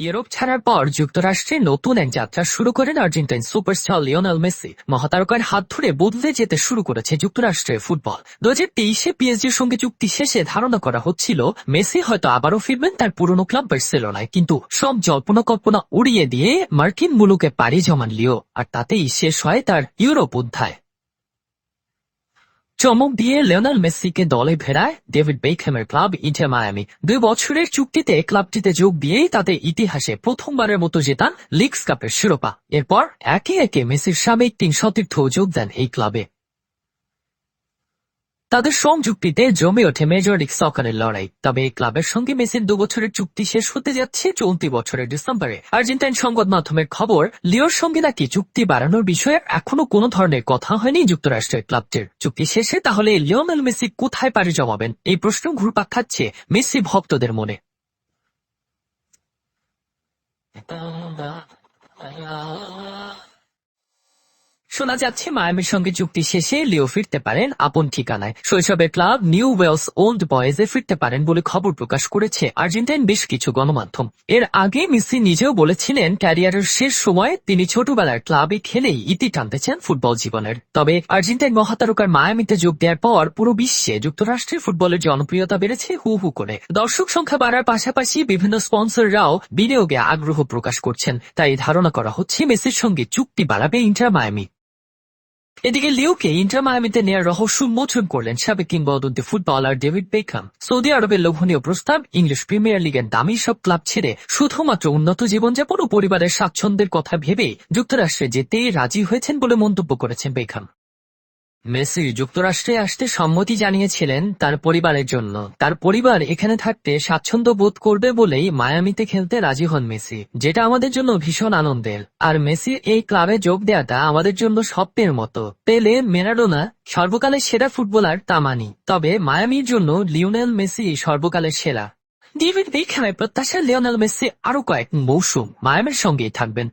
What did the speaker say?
Europe ছাড়ার পর যুক্তরাষ্ট্রে নতুন এক যাত্রা শুরু করেন আর্জেন্টাইন সুপারস্টার লিওনেল মেসি। মহাতারকার হাত ধরে বদলে যেতে শুরু করেছে যুক্তরাষ্ট্রের ফুটবল। দু হাজার তেইশে পিএসজির সঙ্গে চুক্তি শেষে ধারণা করা হচ্ছিল, মেসি হয়তো আবারও ফিরবেন তার পুরনো ক্লাব বার্সেলোনায়, কিন্তু সব জল্পনা কল্পনা উড়িয়ে দিয়ে মার্কিন মুলুকে পাড়ি জমান লিও, আর তাতেই শেষ হয় তার ইউরোপ অধ্যায়। চমক দিয়ে লিওনাল মেসিকে দলে ফেরায় ডেভিড বেকহ্যামের ক্লাব ইন্টার মায়ামি। দুই বছরের চুক্তিতে ক্লাবটিতে যোগ দিয়েই তাদের ইতিহাসে প্রথমবারের মতো জেতান লিগস কাপের শিরোপা। এরপর একে একে মেসির সাবেক তিন সতীর্থ যোগ দেন এই ক্লাবে। তাদের সংযুক্তিতে জমে ওঠে মেজর লিগ সকারের লড়াই তবে এই ক্লাবের সঙ্গে মেসির দু বছরের চুক্তি শেষ হতে যাচ্ছে চলতি বছরের ডিসেম্বরে আর্জেন্টাইন সংবাদ মাধ্যমের খবর লিওর সঙ্গে নাকি চুক্তি বাড়ানোর বিষয়ে এখনও কোনো ধরনের কথা হয়নি যুক্তরাষ্ট্রের ক্লাবটির চুক্তি শেষে তাহলে লিওনেল মেসি কোথায় পাড়ি জমাবেন এই প্রশ্ন ঘুরপাক খাচ্ছে মেসি ভক্তদের মনে শোনা যাচ্ছে মায়ামির সঙ্গে চুক্তি শেষে লিও ফিরতে পারেন আপন ঠিকানায়। শৈশবের ক্লাব নিউ ওয়েলস ওল্ড বয়েজে ফিরতে পারেন বলে খবর প্রকাশ করেছে আর্জেন্টাইন বেশ কিছু গণমাধ্যম। এর আগে মেসি নিজেও বলেছিলেন ক্যারিয়ারের শেষ সময়ে তিনি ছোটবেলার ক্লাবে খেলেই ইতি টানতে চান ফুটবল জীবনের। তবে আর্জেন্টাইন মহাতারকার মায়ামিতে যোগ দেওয়ার পর পুরো বিশ্বে যুক্তরাষ্ট্রের ফুটবলের জনপ্রিয়তা বেড়েছে হু হু করে। দর্শক সংখ্যা বাড়ার পাশাপাশি বিভিন্ন স্পন্সররাও বিনিয়োগে আগ্রহ প্রকাশ করছেন। তাই ধারণা করা হচ্ছে মেসির সঙ্গে চুক্তি বাড়াবে ইন্টার মায়ামি। এদিকে লিউকে ইন্টার মায়ামিতে নেয়ার রহস্য উন্মোচন করলেন সাবেক কিংবদন্তি ফুটবলার ডেভিড বেকহাম। সৌদি আরবের লোভনীয় প্রস্তাব, ইংলিশ প্রিমিয়ার লিগের দামি সব ক্লাব ছেড়ে শুধুমাত্র উন্নত জীবনযাপন ও পরিবারের স্বাচ্ছন্দ্যের কথা ভেবে যুক্তরাষ্ট্রে যেতেই রাজি হয়েছেন বলে মন্তব্য করেছেন বেকহাম। মেসি যুক্তরাষ্ট্রে আসতে সম্মতি জানিয়েছিলেন তার পরিবারের জন্য। তার পরিবার এখানে থাকতে স্বাচ্ছন্দ্য বোধ করবে বলেই মায়ামিতে খেলতে রাজি হন মেসি, যেটা আমাদের জন্য ভীষণ আনন্দের। আর মেসির এই ক্লাবে যোগ দেওয়াটা আমাদের জন্য স্বপ্নের মতো। পেলে মেরাডোনা সর্বকালের সেরা ফুটবলার তামানি। তবে মায়ামির জন্য লিওনেল মেসি সর্বকালের সেরা। ডেভিড বেকহ্যামের প্রত্যাশা লিওনেল মেসি আরও কয়েক মৌসুম মায়ামের সঙ্গেই থাকবেন।